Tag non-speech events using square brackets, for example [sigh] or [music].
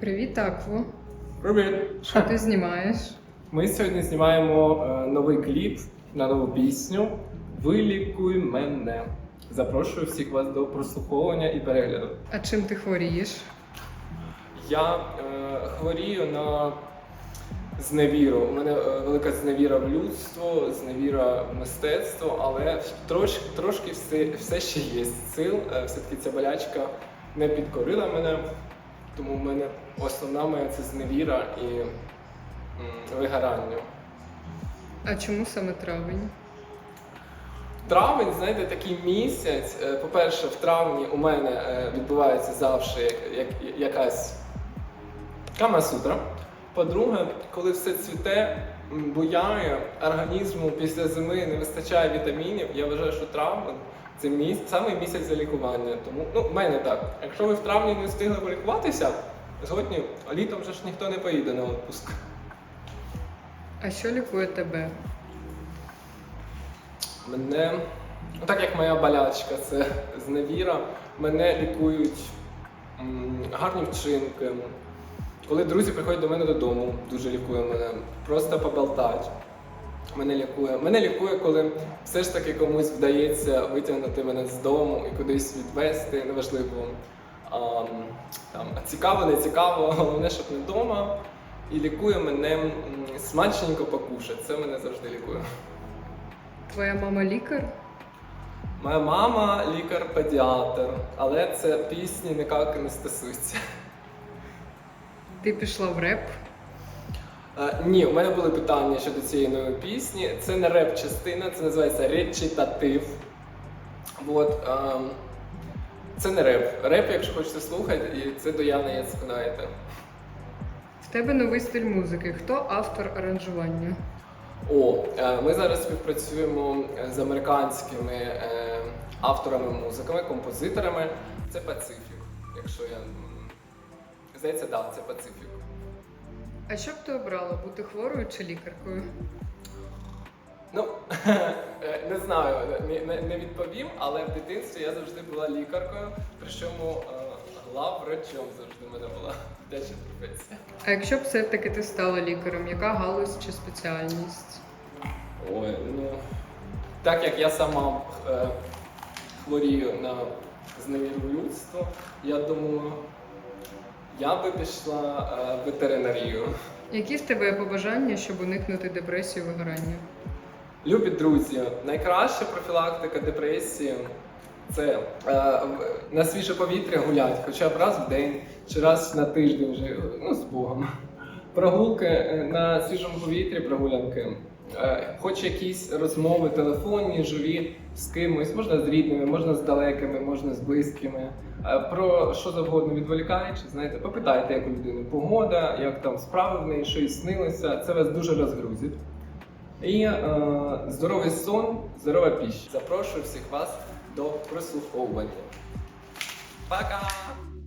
Привіт, Акву. Привіт! Що ти знімаєш? Ми сьогодні знімаємо е, новий кліп на нову пісню Вилікуй мене. Запрошую всіх вас до прослуховування і перегляду. А чим ти хворієш? Я е, хворію на зневіру. У мене е, велика зневіра в людство, зневіра в мистецтво, але трошки, трошки все, все ще є сил. Е, Все-таки ця болячка не підкорила мене, тому в мене основна моя це зневіра і м, вигорання. А чому саме травень? Травень, знаєте, такий місяць. Е, По-перше, в травні у мене е, відбувається завжди як, як, якась камасутра. По-друге, коли все цвіте, м, буяє, організму після зими не вистачає вітамінів, я вважаю, що травень це місяць, саме місяць за лікування. Тому ну, в мене так. Якщо ви в травні не встигли полікуватися, згодні літом вже ж ніхто не поїде на відпуск. А що лікує тебе? Мене, ну, так як моя болячка, це зневіра, мене лікують м, гарні вчинки. Коли друзі приходять до мене додому, дуже лікує мене. Просто поболтать. Мене лікує. Мене лікує, коли все ж таки комусь вдається витягнути мене з дому і кудись відвезти, неважливо. А, там, цікаво, не цікаво, головне, щоб не вдома. І лікує мене смачненько покушать. Це мене завжди лікує. Твоя мама лікар? Моя мама лікар-педіатр, але це пісні ніяк не стосуються. Ти пішла в реп? Е, ні, у мене були питання щодо цієї нової пісні. Це не реп-частина, це називається речитатив. От, ем, це не реп. Реп, якщо хочете слухати, і це до Яни Яцько, знаєте. В тебе новий стиль музики. Хто автор аранжування? О, е, ми зараз співпрацюємо з американськими е, авторами музиками, композиторами. Це Пацифік. Якщо я. Здається, так, да, це Пацифік. А що б ти обрала, бути хворою чи лікаркою? Ну, е, [laughs] не знаю, не, відповім, але в дитинстві я завжди була лікаркою, причому е, главврачом завжди в мене була [laughs] дитяча професія. А якщо б все-таки ти стала лікарем, яка галузь чи спеціальність? Ой, ну так як я сама е, хворію на зневіру людства, я думаю, я би пішла е, в ветеринарію. Які в тебе побажання, щоб уникнути депресії вигорання? Любі друзі, найкраща профілактика депресії це е, на свіже повітря гуляти, хоча б раз в день чи раз на тиждень вже ну, з Богом. Прогулки е, на свіжому повітрі, прогулянки. Е, хоч якісь розмови телефонні, живі з кимось, можна з рідними, можна з далекими, можна з близькими. Е, Про що завгодно відволікаючи, знаєте, попитайте, як у людини погода, як там справи в неї, що і снилося. Це вас дуже розгрузить. І е, здоровий сон, здорова піща. Запрошую всіх вас до прослуховування. Пока!